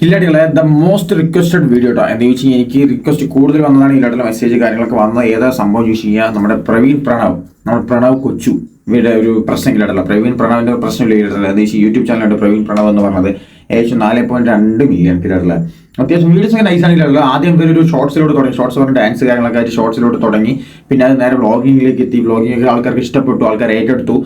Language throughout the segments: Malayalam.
കില്ലാടികളെ ദ മോസ്റ്റ് റിക്വസ്റ്റഡ് വീഡിയോ കേട്ടോ എന്താ ചോദിച്ചാൽ എനിക്ക് റിക്വസ്റ്റ് കൂടുതൽ വന്നതാണ് ഇല്ലാട്ടുള്ള മെസ്സേജ് കാര്യങ്ങളൊക്കെ വന്ന ഏതാ സംഭവം ചോദിച്ചു കഴിഞ്ഞാൽ നമ്മുടെ പ്രവീൺ പ്രണവ് നമ്മുടെ പ്രണവ് കൊച്ചു ഇവിടെ ഒരു പ്രശ്നം ഇല്ലാട്ടല്ല പ്രവീൺ പ്രണവിന്റെ പ്രശ്നം ഇല്ലാട്ടല്ല എന്താ വെച്ചാൽ യൂട്യൂബ് ചാനലുണ്ട് പ്രവീൺ പ്രണവ് എന്ന് പറഞ്ഞത് ഏകദേശം നാല് പോയിന്റ് രണ്ട് മില്യൺ കിലാട്ടുള്ള അത്യാവശ്യം വീഡിയോസ് ഒക്കെ നൈസാണ് ഇല്ലാട്ടില്ല ആദ്യം പേര് ഒരു ഷോർട്സിലോട്ട് തുടങ്ങി. ഷോർട്സ് പറഞ്ഞ ഡാൻസ് കാര്യങ്ങളൊക്കെ ആയിട്ട് ഷോർട്സിലോട്ട് തുടങ്ങി. പിന്നെ അത് നേരെ വ്ളോഗിങ്ങിലേക്ക് എത്തി. വ്ളോഗിങ് ആൾക്കാർക്ക് ഇഷ്ടപ്പെട്ടു. ആൾക്കാർ ഏറ്റെടുത്തു.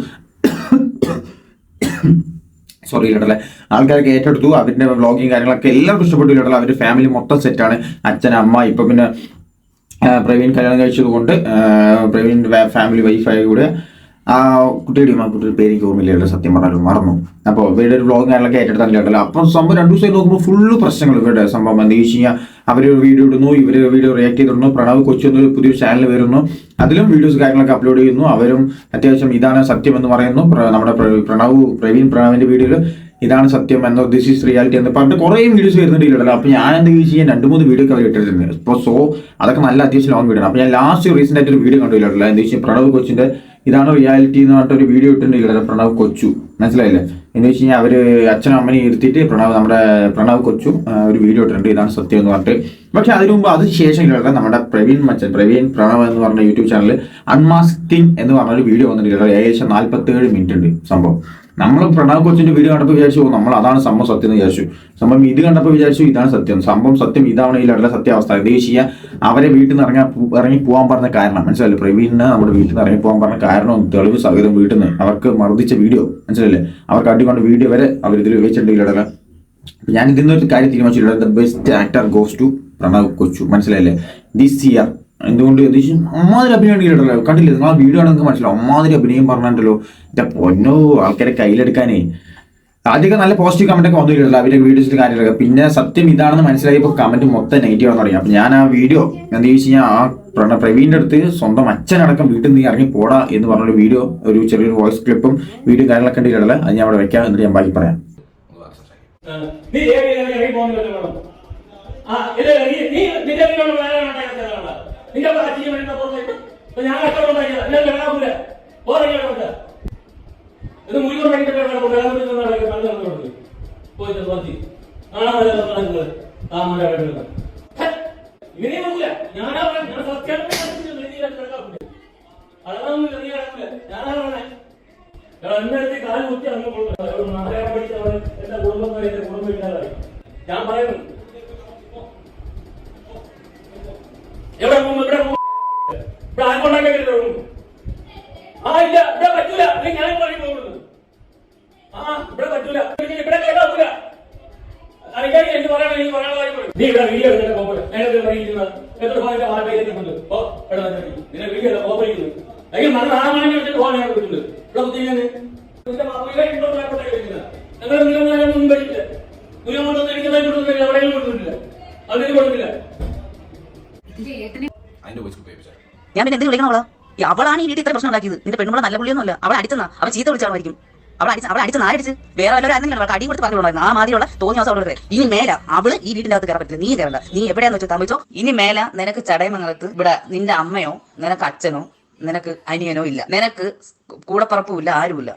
സോറി ഇല്ലടല്ലെ ആൾക്കാരൊക്കെ ഏറ്റെടുത്തു. അവരുടെ വ്ളോഗിങ് കാര്യങ്ങളൊക്കെ എല്ലാവർക്കും ഇഷ്ടപ്പെട്ടു ഇല്ലട്ടല്ല അവരുടെ ഫാമിലി മൊത്തം സെറ്റാണ് അച്ഛൻ അമ്മ ഇപ്പൊ പിന്നെ പ്രവീൺ കല്യാണം കഴിച്ചതുകൊണ്ട് പ്രവീൺ ഫാമിലി വൈഫായി കൂടെ ആ കുട്ടിയുടെ ആ കുട്ടിയുടെ പേര് എനിക്ക് ഓർമ്മയില്ല സത്യം പറഞ്ഞാലും മറന്നു. അപ്പോൾ ഇവരുടെ ഒരു വ്ളോഗ് കാര്യങ്ങളൊക്കെ ഏറ്റെടുത്താൽ ഇല്ലട്ടല്ലോ അപ്പം സംഭവം രണ്ടു ദിവസം നോക്കുമ്പോൾ ഫുള്ള് പ്രശ്നങ്ങൾ ഇവരുടെ സംഭവം എന്താ വെച്ച് കഴിഞ്ഞാൽ അവർ വീഡിയോ ഇടുന്നു ഇവർ വീഡിയോ റിയാക്ട് ചെയ്തിടുന്നു പ്രണവ് കൊച്ചു എന്നൊരു പുതിയൊരു ചാനൽ വരുന്നു. അതിലും വീഡിയോസ് കാര്യങ്ങളൊക്കെ അപ്ലോഡ് ചെയ്യുന്നു. അവരും അത്യാവശ്യം ഇതാണ് സത്യം എന്ന് പറയുന്നു. നമ്മുടെ പ്രണവ് പ്രവീൺ പ്രണവിന്റെ വീഡിയോയിൽ ഇതാണ് സത്യം എന്നോ ദിസ് ഈസ് റിയാലിറ്റി എന്ന് പറഞ്ഞിട്ട് കുറേ വീഡിയോസ് വരുന്നുണ്ട് ഇതിലൂടെ അപ്പോൾ ഞാൻ എന്താ ചോദിച്ചു കഴിഞ്ഞാൽ രണ്ട് മൂന്ന് വീഡിയോ ഒക്കെ ഇട്ടിട്ടുണ്ട്. സോ അതൊക്കെ നല്ല അത്യാവശ്യം ലോങ് വീഡിയോ അപ്പോൾ ഞാൻ ലാസ്റ്റ് റീസെന്റ് ആയിട്ട് ഒരു വീഡിയോ കണ്ടില്ലല്ലോ എന്താ വെച്ചാൽ പ്രണവ് കൊച്ചിന്റെ ഇതാണ് റിയാലിറ്റി എന്ന് പറഞ്ഞിട്ട് ഒരു വീഡിയോ ഇട്ടിട്ടുണ്ട് ഇവിടെ പ്രണവ് കൊച്ചു. മനസ്സിലായില്ലേ? എന്ന് വെച്ച് കഴിഞ്ഞാൽ അവർ അച്ഛനും അമ്മനെയും ഇരുത്തിയിട്ട് പ്രണവ് നമ്മുടെ പ്രണവ് കൊച്ചു ഒരു വീഡിയോ ഇട്ടിട്ടുണ്ട്. ഇതാണ് സത്യം എന്ന് പറഞ്ഞിട്ട്. പക്ഷെ അതിനു മുമ്പ് അത് ശേഷം കേൾക്കാം നമ്മുടെ പ്രവീൺ മച്ചൻ പ്രവീൺ പ്രണവ് എന്ന് പറഞ്ഞ യൂട്യൂബ് ചാനൽ അൺമാസ്കിങ് എന്ന് പറഞ്ഞൊരു വീഡിയോ വന്നിട്ടുണ്ട് ഏകദേശം നാല്പത്തേഴ് മിനിറ്റ് ഉണ്ട് സംഭവം. നമ്മൾ പ്രണവ് കൊച്ചിന്റെ വീഡിയോ കണ്ടപ്പോൾ വിചാരിച്ചു നമ്മൾ അതാണ് സംഭവം സത്യം എന്ന് വിചാരിച്ചു. സംഭവം ഇത് കണ്ടപ്പോൾ വിചാരിച്ചു ഇതാണ് സത്യം. സംഭവം സത്യം ഇതാണ് ഇതിലുള്ള സത്യാവസ്ഥ. എന്താ ചെയ്യാ അവരെ വീട്ടിൽ നിന്ന് ഇറങ്ങാൻ ഇറങ്ങി പോകാൻ പറഞ്ഞ കാരണം മനസ്സിലല്ലേ പ്രവീണിന് നമ്മുടെ വീട്ടിൽ നിന്ന് ഇറങ്ങി പോകാൻ പറഞ്ഞ കാരണവും തെളിവ് സഹിതം വീട്ടിൽ നിന്ന് അവർക്ക് മർദ്ദിച്ച വീഡിയോ മനസ്സിലല്ലേ അവർക്ക് അടിക്കൊണ്ട് വീഡിയോ വരെ അവർ ഉപയോഗിച്ചിട്ടുണ്ട് ഇതിലുള്ള ഞാൻ ഇതിൽ നിന്നൊരു കാര്യം തീരുമാനിച്ചിട്ടുണ്ട്. The best actor goes to Pranav കൊച്ചു മനസ്സിലായില്ലേ? ദിസ് ഇയർ എന്തുകൊണ്ട്? അമ്മാതിരി അഭിനയം കേട്ടല്ലോ കണ്ടില്ലേ? നിങ്ങൾ ആ വീഡിയോ ആണെങ്കിൽ മനസ്സിലാവും അമ്മാതിരി അഭിനയം പറഞ്ഞിട്ടുണ്ടല്ലോ. എന്റെ പൊന്നോ ആൾക്കാരെ കയ്യിലെടുക്കാനേ. ആദ്യമൊക്കെ നല്ല പോസിറ്റീവ് കമന്റ് ഒക്കെ വന്നില്ലല്ലോ അവരുടെ വീഡിയോസിൽ കാര്യങ്ങളൊക്കെ പിന്നെ സത്യം ഇതാണെന്ന് മനസ്സിലായപ്പോൾ കമന്റ് മൊത്തം നെഗറ്റീവ് ആണെന്ന് തുടങ്ങി. അപ്പൊ ഞാൻ ആ വീഡിയോ എന്താ വെച്ച് കഴിഞ്ഞാൽ ആ പ്രവീണിന്റെ അടുത്ത് സ്വന്തം അച്ഛനടക്കം വീട്ടിൽ നിന്ന് ഇറങ്ങി പോടാ എന്ന് പറഞ്ഞൊരു വീഡിയോ ഒരു ചെറിയൊരു വോയിസ് ക്ലിപ്പും വീഡിയോ കാര്യങ്ങളൊക്കെ ഉണ്ടെങ്കിൽ അത് ഞാൻ അവിടെ വെക്കാം. എന്നിട്ട് ഞാൻ ബാക്കി പറയാം ഏത് ഇറങ്ങി പോകുന്നില്ല വേണം ആ ഇത് നീ നീ നിന്റെ വീട്ടിലുള്ള വേറെ ഉണ്ടാക്കിയതാണ് നിന്റെ അച്ഛനും വേണ്ട പുറത്തേക്ക് ഞാൻ കഷ്ടം ഉണ്ടാക്കിയത്. എന്നെ വേണമില്ല ഓരോ ഇത് മുഴുവൻ വേണ്ടിട്ട് വേണം വേറെ പോയിട്ട് തോന്നി ആണോ നടക്കുന്നത് ആ മഴ വേണ്ടത് ഇങ്ങനെ നോക്കില്ല ഞാനാ പറഞ്ഞത്, ഞാൻ സത്യം അതൊന്നും നീ കിടക്കില്ല ഞാനാ പറഞ്ഞേ എന്റെ അടുത്ത് കാൽ കുത്തി അങ്ങ് മലയാളം പഠിച്ചവർ എന്റെ കുടുംബം എന്റെ കുടുംബം ഇല്ലാതായി. ഞാൻ പറയുന്നു എവിടെ പോകും ഇവിടെ പോകും ഇവിടെ ആർക്കൊണ്ടാക്കില്ല ആ ഇല്ല ഇവിടെ പറ്റൂല. ഞാൻ പറയും പോകുന്നത് ആ ഇവിടെ പറ്റൂല. ഇവിടെ കേട്ടാക്കൂല അറിയാൻ എനിക്ക് പറയാൻ എനിക്ക് പറയാനുള്ള കാര്യം പറയും. നീ ഇവിടെ വീഡിയോ എടുത്തിട്ട് പോകുമ്പോൾ ഞാനത് പറയുന്നത് എത്ര ഭാഗത്തെ ആ പേരിട്ടുണ്ട് ഓ ഇവിടെ നിന്നെ വീഡിയോ കോപ്പറിക്കുന്നത് അല്ലെങ്കിൽ വെച്ചിട്ട് പോകാൻ ഞാൻ കൊടുക്കുന്നത് ഇവിടെ കുത്തിങ്ങനെ ഞാൻ പിന്നെ എന്ത് വിളിക്കണം അവൾ? ഈ അവളാണ് ഈ വീട്ടിൽ ഇത്ര പ്രശ്നം ഉണ്ടാക്കിയത്. നിന്റെ പെണ്ണുമ്പോൾ നല്ല പുള്ളിയൊന്നുമല്ല അവളെ അടിച്ചെന്നാ. അവൻ ചീത്ത വിളിച്ചാളായിരിക്കും അവൾ അടിച്ച അവൾ അടിച്ച നാരടിച്ച് വേറെ വല്ലവരും ആയിരുന്നെങ്കിലും അവൾക്ക് അടി കൊടുത്ത് പറഞ്ഞിട്ടുണ്ടായിരുന്നു ആ മാതിരിയുള്ള തോന്നിയ ദിവസം അവളുടെ ഇനി മേല. അവൾ ഈ വീടിന്റെ അകത്ത് കയറാൻ പറ്റില്ല. നീ കയറണ്ട. നീ എവിടെയാന്ന് വെച്ചാൽ തമിച്ചോ ഇനി മേല നിനക്ക് ചടയമംഗലത്ത് ഇവിടെ നിന്റെ അമ്മയോ നിനക്ക് അച്ഛനോ നിനക്ക് അനിയനോ ഇല്ല. നിനക്ക് കൂടപ്പറപ്പും ഇല്ല ആരുമില്ല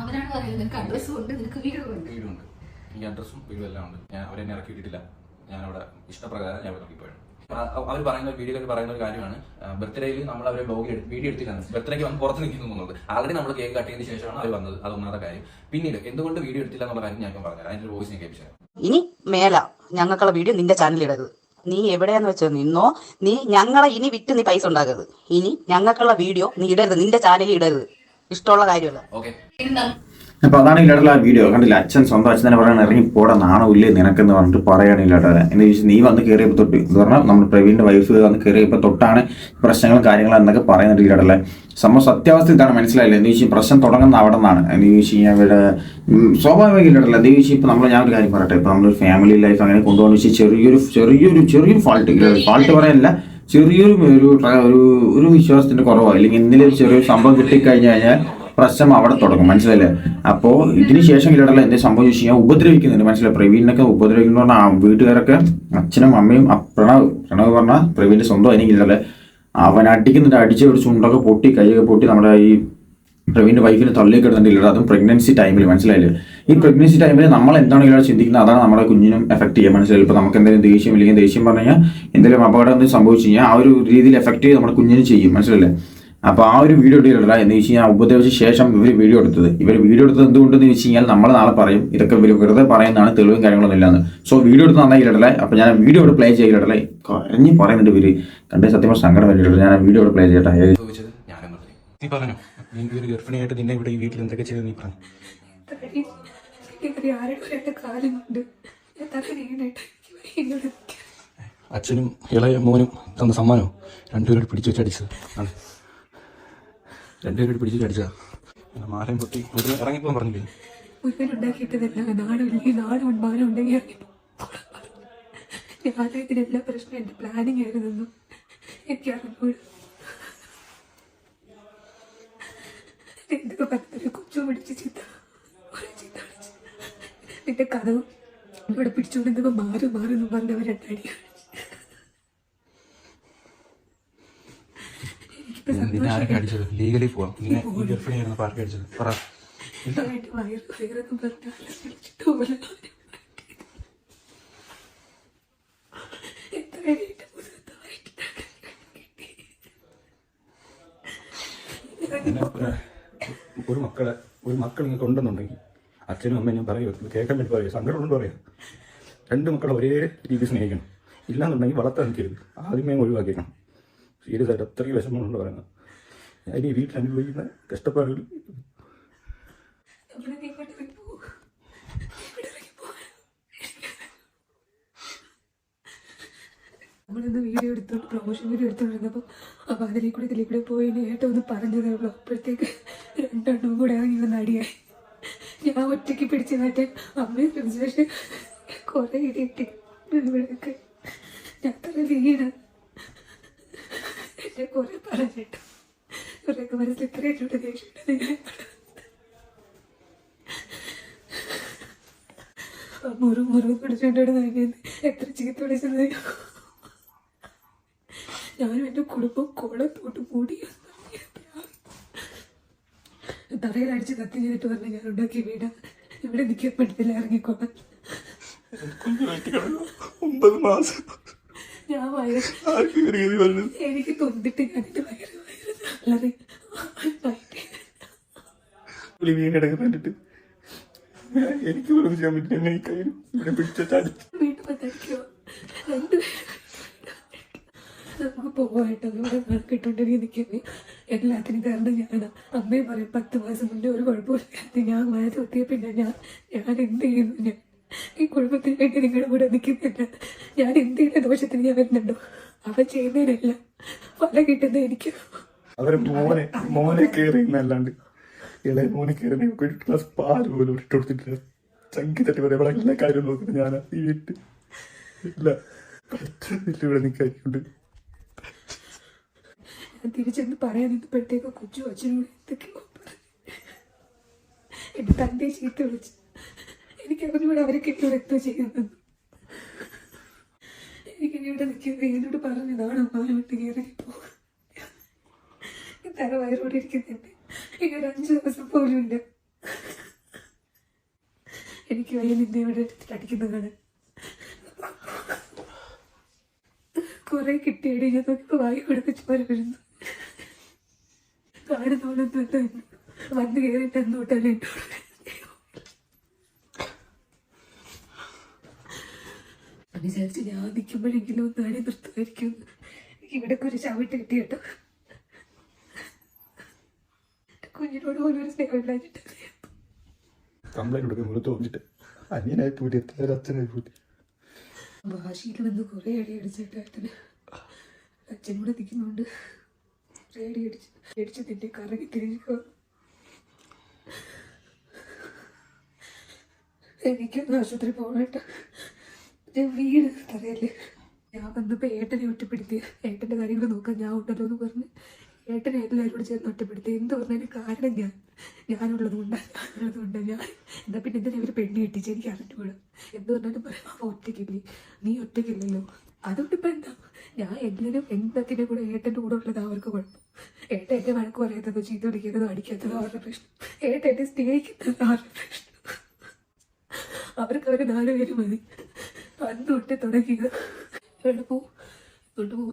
അവനാണ് പറയുന്നത് നിനക്ക് അഡ്രസ് ഉണ്ട് നിനക്ക് വീടുണ്ട്. വീടുണ്ട്. എനിക്ക് അഡ്രസ്സും വീടും എല്ലാം ഉണ്ട്. ഞാൻ അവരെ എന്നെ ഇറക്കി വിട്ടിട്ടില്ല. ഞാൻ അവിടെ ഇഷ്ടപ്രകാരം ഞാൻ ഇറക്കിപ്പോയാണ് അവർ പറയുന്ന വീഡിയോയിൽ പറയുന്ന ഒരു കാര്യമാണ്. ബർത്ത്ഡേയിൽ നമ്മൾ അവരെ ബ്ലോഗ് വീഡിയോ എടുത്തിട്ടാണ്. ബർത്ത്ഡേക്ക് വന്ന് പുറത്ത് നിൽക്കുന്നു എന്നുള്ളത്. ആൾറെഡി നമ്മൾ കേക്ക് കട്ടിയതിന് ശേഷമാണ് അവർ വന്നത്. അത് ഒന്നാമത്തെ കാര്യം. പിന്നീട് എന്തുകൊണ്ട് വീഡിയോ എടുത്തില്ല എന്നുള്ള കാര്യം ഞാൻ പറഞ്ഞു അതിന്റെ വോയിസ് ഞാൻ കേൾപ്പിച്ചു ഇനി മേല ഞങ്ങൾക്കുള്ള വീഡിയോ നിന്റെ ചാനലിൽ ഇടരുത്. നീ എവിടെയാന്ന് വെച്ചാൽ നിന്നോ നീ ഞങ്ങളെ ഇനി വിറ്റ് നീ പൈസ ഉണ്ടാക്കരുത്. ഇനി ഞങ്ങൾക്കുള്ള വീഡിയോ നീ ഇടരുത്. നിന്റെ ചാനലിൽ ഇടരുത്. ഇഷ്ടമുള്ള കാര്യമല്ല. ഓക്കെ അപ്പൊ അതാണ് ഇല്ലാട്ടുള്ള ആ വീഡിയോ കണ്ടില്ല? അച്ഛൻ സ്വന്തം അച്ഛൻ തന്നെ പറയണ ഇറങ്ങി പോടാ നാണമില്ലേ നിനക്കെന്ന് പറഞ്ഞിട്ട് പറയാണ് ഇല്ലാട്ട എന്ന് ചോദിച്ചാൽ നീ വന്ന് കയറിയപ്പോൾ തൊട്ട് എന്ന് പറഞ്ഞാൽ നമ്മുടെ പ്രവീണിന്റെ വൈഫ് വന്ന് കയറിയപ്പോൾ തൊട്ടാണ് പ്രശ്നങ്ങളും കാര്യങ്ങളും എന്നൊക്കെ പറയുന്നുണ്ട് ഇല്ലാട്ടല്ലേ സമ സത്യാവസ്ഥ ഇതാണ് മനസ്സിലായില്ല? എന്ന് ചോദിച്ചാൽ പ്രശ്നം തുടങ്ങുന്ന അവിടെ നിന്നാണ്. എന്ന് ചോദിച്ചു കഴിഞ്ഞാൽ ഇവിടെ ഉം, സ്വാഭാവികം ഇല്ലാട്ടല്ല എന്ന് ചോദിച്ചാൽ ഇപ്പൊ നമ്മൾ ഞാൻ ഒരു കാര്യം പറയട്ടെ. ഇപ്പൊ നമ്മളൊരു ഫാമിലി ലൈഫ് അങ്ങനെ കൊണ്ടുപോകുന്ന വെച്ചാൽ ചെറിയൊരു ചെറിയൊരു ചെറിയൊരു ഫാൾട്ട് ഫാൾട്ട് പറയാനില്ല ചെറിയൊരു ഒരു ഒരു വിശ്വാസത്തിന്റെ കുറവോ. അല്ലെങ്കിൽ എന്തെങ്കിലും ചെറിയൊരു സംഭവം കിട്ടിക്കഴിഞ്ഞു കഴിഞ്ഞാൽ പ്രശ്നം അവിടെ തുടങ്ങും. മനസ്സിലല്ലേ അപ്പോ ഇതിന് ശേഷം ഇല്ലടല്ല എന്തേ സംഭവം ചോദിച്ചു കഴിഞ്ഞാൽ ഉപദ്രവിക്കുന്നുണ്ട്. മനസ്സിലായി? പ്രവീണിനൊക്കെ ഉപദ്രവിക്കുന്ന പറഞ്ഞാൽ വീട്ടുകാരൊക്കെ അച്ഛനും അമ്മയും പ്രണവ് പ്രണവ് പറഞ്ഞാൽ പ്രവീണിന്റെ സ്വന്തം എനിക്കില്ലല്ലേ അവൻ അടിക്കുന്നുണ്ട്. അടിച്ച് ഒരു ചുണ്ടൊക്കെ പൊട്ടി കൈയൊക്കെ പൊട്ടി നമ്മുടെ ഈ പ്രവീണിന്റെ വൈഫിന് തള്ളി കിടന്നിട്ടില്ല അതും പ്രഗ്നൻസി ടൈമിൽ മനസ്സിലായില്ലേ? ഈ പ്രഗ്നൻസി ടൈമിൽ നമ്മൾ എന്താണ് ഇയാൾ ചിന്തിക്കുന്നത്? അതാണ് നമ്മുടെ കുഞ്ഞിനും എഫക്ട് ചെയ്യുക. മനസ്സിലായി ഇപ്പോൾ നമുക്ക് എന്തെങ്കിലും ദേഷ്യം ഇല്ലെങ്കിൽ ദേഷ്യം പറഞ്ഞു കഴിഞ്ഞാൽ എന്തെങ്കിലും അപകടം എന്തെങ്കിലും സംഭവിച്ചു കഴിഞ്ഞാൽ ആ ഒരു രീതിയിൽ എഫക്ട് ചെയ്ത് നമ്മുടെ കുഞ്ഞിനും ചെയ്യും. മനസ്സിലല്ലേ അപ്പോൾ ആ ഒരു വീഡിയോ ഇട്ടില്ല എന്ന് വെച്ച് കഴിഞ്ഞാൽ ഉപദ്രവിച്ച ശേഷം ഇവർ വീഡിയോ എടുത്തത്. ഇവർ വീഡിയോ എടുത്തത് എന്തുകൊണ്ടെന്ന് വെച്ച് കഴിഞ്ഞാൽ നമ്മൾ നാളെ പറയും ഇതൊക്കെ ഇവർ വെറുതെ പറയുന്നതാണ് തെളിവും കാര്യങ്ങളൊന്നും ഇല്ലാന്ന്. സോ വീഡിയോ എടുത്ത് നന്നായി ഇടലേ അപ്പോൾ ഞാൻ വീഡിയോ ഇവിടെ പ്ലേ ചെയ്യില്ലടലേ കരഞ്ഞ് പറയുന്നുണ്ട് ഇവർ. കണ്ടേ സത്യം സങ്കടം വേണ്ടിയിട്ട് ഞാൻ വീഡിയോ ഇവിടെ പ്ലേ ചെയ്യട്ടെ. നീ പറഞ്ഞു? നീ ഒരു ഗർഭിണിയായിട്ട് നിന്നെ ഇവിടെ ഈ വീട്ടിൽ എന്തൊക്കെ ചെയ്തു നീ പറഞ്ഞു? അച്ഛനും ഇളയ മോനും തന്ന സമ്മാനവും രണ്ടുപേരോട് പിടിച്ചു വെച്ചടിച്ചത് ആണ്. രണ്ടുപേരോട് പിടിച്ചു അടിച്ചതാ. മാലയും പൊട്ടി. ഒരു ഇറങ്ങിപ്പോകാൻ പറഞ്ഞില്ലേ? നാട് ഉണ്ടെങ്കിൽ പ്രശ്നം എന്റെ പ്ലാനിങ് ആയിരുന്നു എനിക്ക് അറിഞ്ഞൂടാ. എന്തൊക്കെ പറഞ്ഞൊരു കൊച്ചു പിടിച്ച് ചീത്ത ഒരു ചീത്ത വിളിച്ച് നിന്റെ കഥ ഇവിടെ പിടിച്ചുകൊണ്ടിരുന്നപ്പോ മാറി മാറി എന്ന് പറഞ്ഞവർ നിന്നെ ആരൊക്കെ അടിച്ചത്? ലീഗലി പോവാം. പിന്നെ ഗർഭിണി ഗർഭിണിയായിരുന്നു പാർക്ക് അടിച്ചത്. പറ. ഒരു- മക്കളെ ഒരു മക്കൾ നിങ്ങൾക്ക് ഉണ്ടെന്നുണ്ടെങ്കിൽ അച്ഛനും അമ്മയും ഞാൻ പറയും കേൾക്കാൻ വേണ്ടി പറയും സങ്കടമുണ്ട് പറയാം. രണ്ട് മക്കളെ ഒരേ രീതി സ്നേഹിക്കണം. ഇല്ലാന്നുണ്ടെങ്കിൽ വളർത്താൻ നിൽക്കരുത്. ആദ്യമേ ഒഴിവാക്കിക്കണം സീരിയസ് ആയിട്ട് അത്രയും വിഷമമുണ്ട് പറയുന്നത്. ഈ വീട്ടിൽ അനുഭവിക്കുന്ന കഷ്ടപ്പാടുകൾ. നമ്മളിന്ന് വീഡിയോ എടുത്തു പ്രൊമോഷൻ വീഡിയോ എടുത്തോണ്ടിരുന്നപ്പോൾ അപ്പൊ അതിലേക്ക് കൂടെ ഇതിലേക്ക് കൂടെ പോയി ഏട്ടം ഒന്ന് പറഞ്ഞതേ ഉള്ളൂ അപ്പോഴത്തേക്ക് രണ്ടെണ്ണവും കൂടെ ഇറങ്ങി വന്ന് അടിയായി. ഞാൻ ഒറ്റയ്ക്ക് പിടിച്ചു മാറ്റാൻ അമ്മയെ ശ്രമിച്ചു കുറെ ഇടിയിട്ട് ഇവിടെയൊക്കെ. ഞാൻ തല വീണ്. എന്നെ കുറെ പറഞ്ഞിട്ടു. കുറെയൊക്കെ മനസ്സിൽ ഇത്രയും ദേഷ്യം മുറു മുറു പിടിച്ചോണ്ടാണ് നോക്കിയത് എത്ര ചീത്ത പിടിച്ചത് ഞാനും എന്റെ കുടുംബം കോളെ കുളത്തോട്ട് മൂടി തറയിലടിച്ച് കത്തി ചെയ്തിട്ട് പറഞ്ഞു ഞാൻ ഉണ്ടാക്കി വീട് ഇവിടെ നിൽക്കാൻ പറ്റത്തില്ല ഇറങ്ങിക്കോളാൻ ഒമ്പത് മാസം. ഞാൻ വയറ് എനിക്ക് തൊന്നിട്ട് എന്റെ വയറ് കണ്ടിട്ട്. എനിക്ക് പോലും ചെയ്യാൻ പറ്റില്ല. എന്നെ കയ്യിൽ ഇവിടെ നമുക്ക് പോവാട്ടോ ഇവിടെ കിട്ടുണ്ടെങ്കിൽ നിൽക്കുന്നത് എല്ലാത്തിനും കാരണം ഞാനാണ് അമ്മയും പറയും പത്ത് മാസം മുന്നേ ഒരു കുഴപ്പമില്ല ഞാൻ വയസ്സ് എത്തിയ പിന്നെ ഞാൻ ഞാൻ എന്ത് ചെയ്യുന്നു? ഞാൻ ഈ കുടുംബത്തിന് വേണ്ടി നിങ്ങളുടെ കൂടെ നിൽക്കുന്നില്ല. ഞാൻ എന്ത് ചെയ്യുന്ന ദോഷത്തിന് ഞാൻ വരുന്നുണ്ടോ? അവൻ ചെയ്യുന്നതിനല്ല. വല കിട്ടുന്ന എനിക്ക് അവരെ മോനെ മോനെ കയറി എന്നല്ലാണ്ട്. ഇളയ മോനെ കയറി ഒരു ഗ്ലാസ് പാൽ പോലും ഇട്ട് കൊടുത്തിട്ടില്ല. ചങ്കി തട്ടി പറയാം ഇവിടെ എല്ലാ കാര്യം നോക്കുന്നത് ഞാൻ ഈ വീട്ട് ഇല്ല. പറ്റുന്നില്ല ഇവിടെ നിൽക്കാറുണ്ട് ഞാൻ തിരിച്ചെന്ന് പറയാൻ പെട്ടേക്ക് കൊച്ചു അച്ഛനോട് എന്തൊക്കെയോ. എന്റെ തന്റെ ചീത്ത വിളിച്ച് എനിക്ക് അവരോട് അവരെ കെട്ടിയോട് എന്തോ ചെയ്യുന്നത്. എനിക്ക് ഇവിടെ നിൽക്കുന്നത് എന്നോട് പറഞ്ഞതാണ് അമ്മാനോട്ട് കയറി പോകും തല വയറോടെ ഇരിക്കുന്നുണ്ട് ഇനി ഒരു അഞ്ചു ദിവസം എനിക്ക് വയ്യ നിന്നെ ഇവിടെ എടുത്തിട്ട് അടിക്കുന്നതാണ്. കുറെ കിട്ടിയടി ഞാൻ വായി കൊടുത്ത് ചോര വരുന്നു. വന്ന് കയറിയിട്ട് എന്നോട്ടല്ലേ എന്നോട് വിചാരിച്ച് ഞാൻ നിൽക്കുമ്പോഴെങ്കിലും ഒന്ന് അടി നിർത്തുമായിരിക്കും. ഇവിടെ ഒരു ചവിട്ട് കിട്ടി കേട്ടോ. എന്റെ കുഞ്ഞിനോട് പോലും ഒരു സ്നേഹം ഉണ്ടായിട്ട് കംപ്ലൈന്റ് കൊടുക്കാൻ മുഴുത്ത് തോന്നിട്ട്. അനിയനായി പൂട്ടി എത്ര അച്ഛനായി പൂട്ടി. ഭാഷയിൽ വന്ന് കുറെ അടി അടിച്ചിട്ടായിട്ടിന് അച്ഛനോട് നിൽക്കുന്നുണ്ട് കുറേ അടി അടിച്ച് അടിച്ച് കറങ്ങി തിരിച്ചു എനിക്കൊന്ന് ആശുപത്രി പോകണേട്ടോ. ഞാൻ വീട് തറയല്ലേ ഞാൻ വന്നപ്പോൾ ഏട്ടനെ ഒറ്റപ്പെടുത്തി ഏട്ടന്റെ കാര്യങ്ങൾ നോക്കാൻ ഞാൻ ഉണ്ടല്ലോ എന്ന് പറഞ്ഞ് ഏട്ടനെ എല്ലാവരോടും ചേർന്ന് ഒറ്റപ്പെടുത്തി? എന്ത് പറഞ്ഞതിന് കാരണം ഞാൻ ഞാനുള്ളത് കൊണ്ട് ഞാനുള്ളത് കൊണ്ട് ഞാൻ എന്താ പിന്നെ എന്തിനാ പെണ്ണി പെണ്ണ് കിട്ടിച്ച് എനിക്ക് അറിഞ്ഞുകൂടാ? എന്ത് പറഞ്ഞാലും പറയാം ഒറ്റയ്ക്കില്ലേ? നീ ഒറ്റയ്ക്കില്ലല്ലോ. അതുകൊണ്ട് ഇപ്പൊ എന്താ? ഞാൻ എല്ലാവരും എന്തിന്റെ കൂടെ ഏട്ടന്റെ കൂടെ ഉള്ളത് അവർക്ക് കുഴപ്പം. ഏട്ടൻ എന്റെ വഴക്ക് പറയുന്നതോ ചീത്ത പിടിക്കുന്നതോ അടിക്കാത്തതോ അവരുടെ പ്രശ്നം. ഏട്ടൻ എന്നെ സ്നേഹിക്കുന്നത് അവരുടെ പ്രശ്നം. അവർക്ക് അവർ നാലുപേര് മതി. അന്ന് തൊട്ട് തുടങ്ങിയത് ഇവിടെ പോ. കൊണ്ട് പോ.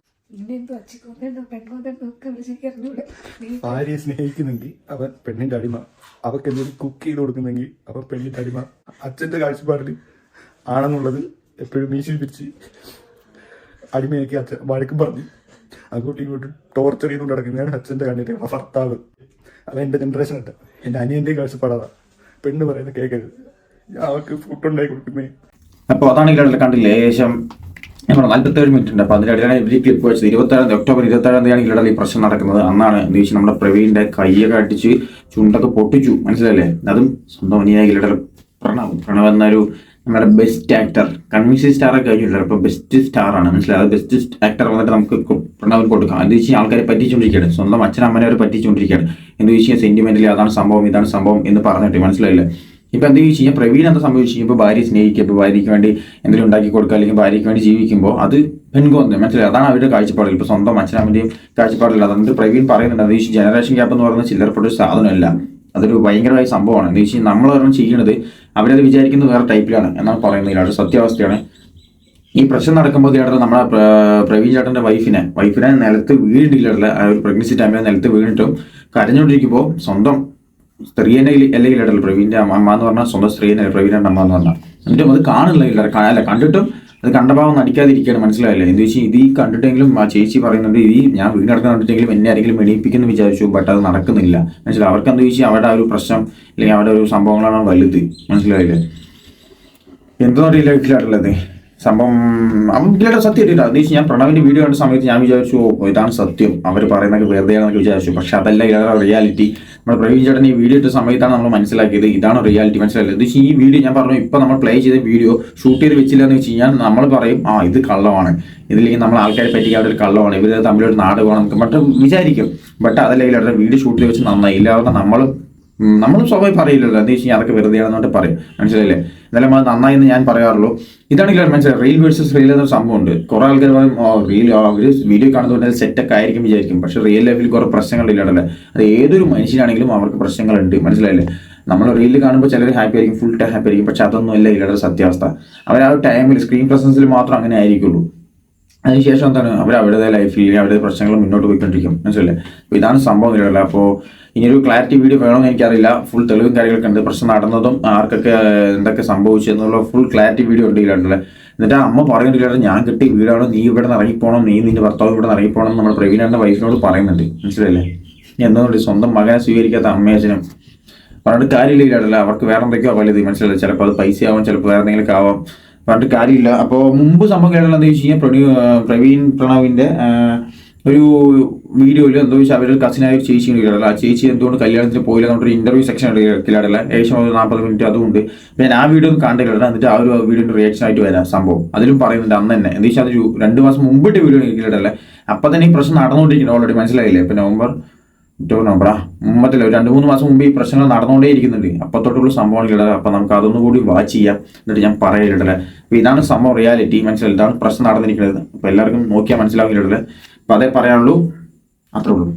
ഭാര്യയെ സ്നേഹിക്കുന്നെങ്കിൽ അവൻ പെണ്ണിന്റെ അടിമ. അവർക്ക് എന്തെങ്കിലും കുക്ക് ചെയ്ത് കൊടുക്കുന്നെങ്കിൽ അവൻ പെണ്ണിന്റെ അടിമ. അച്ഛന്റെ കാഴ്ചപ്പാടിൽ ആണെന്നുള്ളത് എപ്പോഴും മീശിൽ പിരിച്ച് അടിമയാക്കി അച്ഛൻ വഴക്കും പറഞ്ഞു. അങ്ങോട്ടും ഇങ്ങോട്ടും ടോർച്ചർ ചെയ്തുകൊണ്ട് നടക്കുന്നതാണ് അച്ഛന്റെ കണ്ണിന്റെ ഭർത്താവ്. അവൻ എന്റെ ജനറേഷൻ അല്ല. എന്റെ അനിയന്റെ കാഴ്ചപ്പാടാ പെണ്ണ് പറയുന്നത് കേൾക്കരുത് ഞാൻ അവർക്ക് ഫുഡ് ഉണ്ടാക്കി കൊടുക്കുന്നേ. അപ്പോൾ അതാണ് കണ്ടില്ലേ? ഏകദേശം നമ്മുടെ നാൽപ്പത്തേഴ് മിനിറ്റ് ഉണ്ട് അപ്പോൾ അതിനിടയിലാണ് ഇവർ ക്ലിപ്പ് വെച്ചത്. ഇരുപത്തേഴാം ഒക്ടോബർ ഇരുപത്തേഴാം തീയതിയാണ് ഇവിടെ ഈ പ്രശ്നം നടക്കുന്നത്. അന്നാണ് എന്ന് വെച്ചാൽ നമ്മുടെ പ്രവീണിന്റെ കൈയൊക്കെ അടിച്ച് ചുണ്ടൊക്കെ പൊട്ടിച്ചു. മനസ്സിലല്ലേ അതും സ്വന്തം പ്രണവ്. പ്രണവ് എന്നൊരു നമ്മുടെ ബെസ്റ്റ് ആക്ടർ കൺവിൻസി സ്റ്റാർ ഒക്കെ കഴിഞ്ഞില്ല അപ്പോൾ ബെസ്റ്റ് സ്റ്റാർ ആണ്. മനസ്സിലായത് ബെസ്റ്റ് ആക്ടർ വന്നിട്ട് നമുക്ക് പ്രണവിന് കൊടുക്കാം. എന്ന് വെച്ചാൽ ആൾക്കാരെ പറ്റിച്ചുകൊണ്ടിരിക്കുകയാണ്. സ്വന്തം അച്ഛനമ്മനെ അവർ പറ്റിച്ചുകൊണ്ടിരിക്കുകയാണ്. എന്ന് വെച്ചാൽ സെന്റിമെന്റലി അതാണ് സംഭവം ഇതാണ് സംഭവം എന്ന് പറഞ്ഞിട്ട്. മനസ്സിലായില്ലേ? ഇപ്പൊ എന്ത് ചോദിച്ചു കഴിഞ്ഞാൽ പ്രവീൺ എന്താ സംഭവിച്ചു കഴിഞ്ഞാൽ ഭാര്യയെ സ്നേഹിക്കുക ഇപ്പൊ ഭാര്യയ്ക്ക് വേണ്ടി എന്തെങ്കിലും ഉണ്ടാക്കി കൊടുക്കുക അല്ലെങ്കിൽ ഭാര്യയ്ക്ക് വേണ്ടി ജീവിക്കുമ്പോൾ അത് പെൺകോന്ന് മനസ്സിലായി? അതാണ് അവരുടെ കാഴ്ചപ്പാടിൽ ഇപ്പൊ സ്വന്തം അച്ഛനമ്മന്റെയും കാഴ്ചപ്പാടില്ല അതുകൊണ്ട് പ്രവീൺ പറയുന്നുണ്ട് അത് ഈ ജനറേഷൻ ഗ്യാപ്പ് എന്ന് പറയുന്നത് ചില്ലറപ്പെട്ട ഒരു സാധനമല്ല. അതൊരു ഭയങ്കരമായ സംഭവമാണ്. എന്ന് വെച്ചാൽ നമ്മൾ ഒരെണ്ണം ചെയ്യുന്നത് അവരത് വിചാരിക്കുന്നത് വേറെ ടൈപ്പിലാണ് എന്നാണ് പറയുന്നത് ഇല്ലാതെ സത്യാവസ്ഥയാണ്. ഈ പ്രശ്നം നടക്കുമ്പോൾ ചേട്ടൻ നമ്മുടെ പ്രവീൺ ചേട്ടന്റെ വൈഫിനെ വൈഫിനെ നിലത്ത് വീണിട്ടില്ല ഒരു പ്രഗ്നൻസി ടൈമിൽ നിലത്ത് വീണിട്ടും കരഞ്ഞുകൊണ്ടിരിക്കുമ്പോൾ സ്വന്തം സ്ത്രീനെ അല്ലെങ്കിൽ ഇടല്ല പ്രവീന്റെ അമ്മ എന്ന് പറഞ്ഞാൽ സ്വന്തം സ്ത്രീനെ പ്രവീന്റെ അമ്മ എന്ന് പറഞ്ഞാൽ. എന്നിട്ടും അത് കാണില്ല അല്ല കണ്ടിട്ടും അത് കണ്ട ഭാവം നടിക്കാതിരിക്കുകയാണ് മനസ്സിലായില്ലേ? എന്ന് വെച്ചാൽ ഇത് ഈ കണ്ടിട്ടെങ്കിലും ആ ചേച്ചി പറയുന്നുണ്ട് ഈ ഞാൻ വീട് നടക്കാൻ കണ്ടിട്ടെങ്കിലും എന്നെ ആരെങ്കിലും എണീപ്പിക്കുന്നു വിചാരിച്ചു ബട്ട് അത് നടക്കുന്നില്ല. മനസ്സിലായി? അവർക്ക് എന്താ ചോദിച്ചാൽ അവരുടെ ഒരു പ്രശ്നം അല്ലെങ്കിൽ അവരുടെ ഒരു സംഭവങ്ങളാണ് വലുത്. മനസ്സിലായില്ലേ? എന്തോ അറിയില്ല സംഭവം ഇതിലൂടെ സത്യം ഇല്ല അത് ഞാൻ പ്രണവിന്റെ വീഡിയോ കണ്ട സമയത്ത് ഞാൻ വിചാരിച്ചു ഇതാണ് സത്യം. അവർ പറയുന്നതൊക്കെ വെറുതെ ആണെന്നൊക്കെ വിചാരിച്ചു. പക്ഷെ അതല്ല ഇതാണ് റിയാലിറ്റി നമ്മൾ പ്രവീൺ ചേട്ടൻ ഈ വീഡിയോ ഇട്ട സമയത്താണ് നമ്മൾ മനസ്സിലാക്കിയത്. ഇതാണ് റിയാലിറ്റി മനസ്സിലായത് ഇത് ഈ വീഡിയോ ഞാൻ പറഞ്ഞു ഇപ്പൊ നമ്മൾ പ്ലേ ചെയ്ത വീഡിയോ ഷൂട്ട് ചെയ്ത് വെച്ചില്ല എന്ന് വെച്ച് കഴിഞ്ഞാൽ നമ്മൾ പറയും ആ ഇത് കള്ളമാണ്. ഇതിലേക്ക് നമ്മൾ ആൾക്കാരെ പറ്റി അവരുടെ കള്ളമാണ്. ഇവർ തമ്മിലൊരു നാടകമാണ് നമുക്ക് മറ്റും വിചാരിക്കും. ബട്ട് അതല്ലെങ്കിൽ അവരുടെ വീഡിയോ ഷൂട്ട് ചെയ്ത് വെച്ച് നന്നായി. ഇല്ലാതെ നമ്മളും ഉം, സ്വാഭാവിക പറയില്ലല്ലോ. എന്താ വെച്ചാൽ അതൊക്കെ വെറുതെ ആണെന്നോട്ട് പറയും. മനസ്സിലായില്ലേ? എന്നാലും അത് നന്നായി എന്ന് ഞാൻ പറയാറുള്ളൂ. ഇതാണെങ്കിലും മനസ്സിലായി? റീൽ വേഴ്സസ് റീൽ എന്നൊരു സംഭവമുണ്ട്. കുറെ ആൾക്കാർ പറയും റീൽ വീഡിയോ കാണുന്നതുകൊണ്ട് സെറ്റൊക്കെ ആയിരിക്കും വിചാരിക്കും. പക്ഷെ റിയൽ ലൈഫിൽ കുറെ പ്രശ്നങ്ങളില്ലാണ്ടല്ലേ അത് ഏതൊരു മനുഷ്യനാണെങ്കിലും അവർക്ക് പ്രശ്നങ്ങളുണ്ട്. മനസ്സിലായില്ലേ? നമ്മൾ റീലിൽ കാണുമ്പോൾ ചിലർ ഹാപ്പി ആയിരിക്കും ഫുൾ ടൈം ഹാപ്പി ആയിരിക്കും. പക്ഷെ അതൊന്നും അല്ല ഇല്ലാതെ സത്യാവസ്ഥ. അവർ ആ ടൈമിൽ സ്ക്രീൻ പ്രസൻസിൽ മാത്രം അങ്ങനെ ആയിരിക്കുള്ളൂ. അതിനുശേഷം എന്താണ്? അവർ അവരുടെ ലൈഫിൽ അവരുടെ പ്രശ്നങ്ങൾ മുന്നോട്ട് പോയിക്കൊണ്ടിരിക്കും. മനസ്സിലല്ലേ അപ്പോൾ ഇതാണ് സംഭവം ഇതിലുള്ള അപ്പോൾ ഇനിയൊരു ക്ലാരിറ്റി വീഡിയോ വേണമെന്ന് എനിക്കറിയില്ല. ഫുൾ തെളിവും കാര്യങ്ങളൊക്കെ ഉണ്ട്. പ്രശ്നം നടന്നതും ആർക്കൊക്കെ എന്തൊക്കെ സംഭവിച്ചു എന്നുള്ള ഫുൾ ക്ലാരിറ്റി വീഡിയോ ഉണ്ട് ഇതിലുള്ള എന്നിട്ട് അമ്മ പറയുന്നില്ലാണ്ട് ഞാൻ കിട്ടിയ വീടാണ്. നീ ഇവിടെ നിന്ന് ഇറങ്ങിപ്പോണം. നീ നിന്റെ ഭർത്താവ് ഇവിടെ നിന്ന് ഇറങ്ങിപ്പോണം നമ്മുടെ പ്രവീണന്റെ വൈഫിനോട് പറയുന്നുണ്ട്. മനസ്സിലല്ലേ എന്തുകൊണ്ട് സ്വന്തം മകനെ സ്വീകരിക്കാത്ത അമ്മയച്ചനും പറഞ്ഞിട്ട് കാര്യമില്ല അവർക്ക് വേറെ എന്തൊക്കെയോ വലുത് മനസ്സിലല്ലേ ചിലപ്പോൾ അത് പൈസ ആവാം ചിലപ്പോൾ വേറെ എന്തെങ്കിലും ആവാം. പറഞ്ഞിട്ട് കാര്യമില്ല. അപ്പോൾ മുമ്പ് സംഭവം കേരളം എന്താ വെച്ച് കഴിഞ്ഞാൽ പ്രവീൺ പ്രണവിന്റെ ഒരു വീഡിയോയിൽ എന്തോ വെച്ചാൽ അവരുടെ കസിനായ ഒരു ചേച്ചി കിടല്ല ആ ചേച്ചി എന്തുകൊണ്ട് കല്യാണത്തിന് പോയില്ല എന്നൊരു ഇന്റർവ്യൂ സെക്ഷൻ കിടല്ല ഏകദേശം ഒരു നാൽപ്പത് മിനിറ്റ് അതുകൊണ്ട് ഞാൻ ആ വീഡിയോ ഒന്നും കണ്ടില്ല എന്നിട്ട് ആ ഒരു വീഡിയോ റിയാക്ഷൻ ആയിട്ട് വരാം സംഭവം. അതിലും പറയുന്നുണ്ട് അന്ന് തന്നെ. എന്താ വെച്ചാൽ അതൊരു രണ്ട് മാസം മുമ്പിട്ട് വീഡിയോ കിടല്ല അപ്പൊ തന്നെ ഈ പ്രശ്നം നടന്നുകൊണ്ടിരിക്കുന്നു ഓൾറെഡി മനസ്സിലായില്ലേ? ഇപ്പൊ നവംബർ മുമ്പത്തില്ല ഒരു രണ്ട് മൂന്ന് മാസം മുമ്പ് ഈ പ്രശ്നങ്ങൾ നടന്നുകൊണ്ടേ ഇരിക്കുന്നുണ്ട്. അപ്പത്തോട്ടുള്ള കേട്ടത് അപ്പൊ നമുക്ക് അതൊന്നും കൂടി വാച്ച് ചെയ്യാം. എന്നിട്ട് ഞാൻ പറയില്ലല്ലേ അപ്പൊ ഇതാണ് സംഭവം റിയാലിറ്റി മനസ്സിലായി? ഇതാണ് പ്രശ്നം നടന്നിരിക്കുന്നത്. അപ്പൊ എല്ലാവർക്കും നോക്കിയാൽ മനസ്സിലാവില്ലേ അപ്പൊ അതേ പറയാനുള്ളൂ. അത്രേ ഉള്ളൂ.